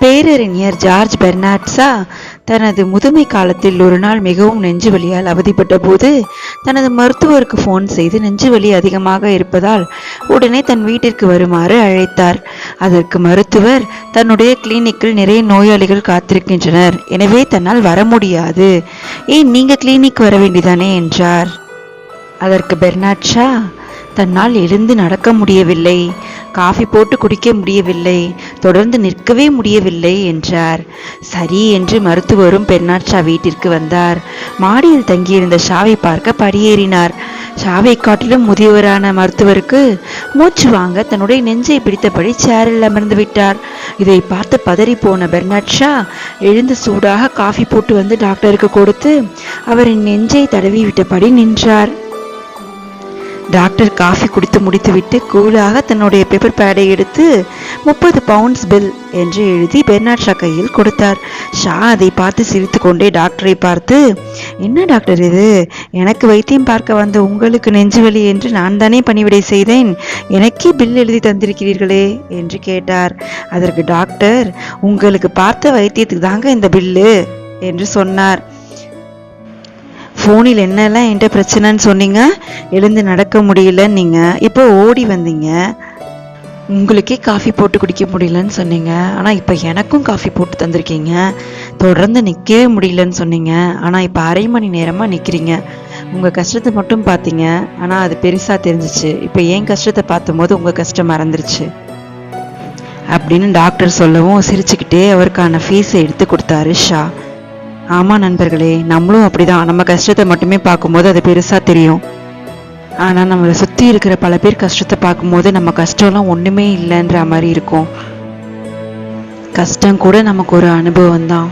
பேரறிஞர் George Bernard Shaw தனது முதுமை காலத்தில் ஒரு நாள் மிகவும் நெஞ்சு வலியால் அவதிப்பட்ட போது தனது மருத்துவருக்கு ஃபோன் செய்து நெஞ்சு வலி அதிகமாக இருப்பதால் உடனே தன் வீட்டிற்கு வருமாறு அழைத்தார். அதற்கு மருத்துவர் தன்னுடைய கிளினிக்கில் நிறைய நோயாளிகள் காத்திருக்கின்றனர். எனவே தன்னால் வர முடியாது. ஏன் நீங்க கிளினிக் வர வேண்டியதானே என்றார். அதற்கு பெர்னாட்ஷா தன்னால் எழுந்து நடக்க முடியவில்லை. காஃபி போட்டு குடிக்க முடியவில்லை. தொடர்ந்து நிற்கவே முடியவில்லை என்றார். சரி என்று மருத்துவரும் பெர்னாட் வீட்டிற்கு வந்தார். மாடியில் தங்கியிருந்த ஷாவை பார்க்க படியேறினார். ஷாவை காட்டிலும் முதியவரான மருத்துவருக்கு மூச்சு வாங்க தன்னுடைய நெஞ்சை பிடித்தபடி சேரில் அமர்ந்து விட்டார். இதை பார்த்து பதறி போன பெர்னாட் ஷா எழுந்து சூடாக காஃபி போட்டு வந்து டாக்டருக்கு கொடுத்து அவரின் நெஞ்சை தடவி விட்டபடி நின்றார். டாக்டர் காஃபி குடித்து முடித்துவிட்டு கூலாக தன்னுடைய பேப்பர் பேடை எடுத்து முப்பது பவுண்ட்ஸ் பில் என்று எழுதி பெர்னாட்ஷா கையில் கொடுத்தார். ஷா அதை பார்த்து சிரித்துக்கொண்டே டாக்டரை பார்த்து என்ன டாக்டர் இது? எனக்கு வைத்தியம் பார்க்க வந்த உங்களுக்கு நெஞ்சுவலி என்று நான் தானே பணிவிடை செய்தேன். எனக்கே பில் எழுதி தந்திருக்கிறீர்களே என்று கேட்டார். அதற்கு டாக்டர் உங்களுக்கு பார்த்த வைத்தியத்துக்கு தாங்க இந்த பில்லு என்று சொன்னார். ஃபோனில் என்னெல்லாம் என்கிட்ட பிரச்சனைன்னு சொன்னீங்க? எழுந்து நடக்க முடியலன்னு நீங்கள் இப்போ ஓடி வந்தீங்க. உங்களுக்கே காஃபி போட்டு குடிக்க முடியலன்னு சொன்னீங்க. ஆனால் இப்போ எனக்கும் காஃபி போட்டு தந்திருக்கீங்க. தொடர்ந்து நிற்கவே முடியலன்னு சொன்னீங்க. ஆனால் இப்போ அரை மணி நேரமாக நிற்கிறீங்க. உங்கள் கஷ்டத்தை மட்டும் பார்த்தீங்க. ஆனால் அது பெருசாக தெரிஞ்சிச்சு. இப்போ என் கஷ்டத்தை பார்த்தபோது உங்கள் கஷ்டம் மறந்துருச்சு. அப்படின்னு டாக்டர் சொல்லவும் சிரிச்சுக்கிட்டே அவருக்கான ஃபீஸை எடுத்து கொடுத்தாரு ஷா. ஆமாம் நண்பர்களே நம்மளும் அப்படிதான். நம்ம கஷ்டத்தை மட்டுமே பார்க்கும்போது அது பெருசாக தெரியும். ஆனால் நம்மளை சுற்றி இருக்கிற பல பேர் கஷ்டத்தை பார்க்கும்போது நம்ம கஷ்டம்லாம் ஒன்றுமே இல்லைன்ற மாதிரி இருக்கும். கஷ்டம் கூட நமக்கு ஒரு அனுபவம் தான்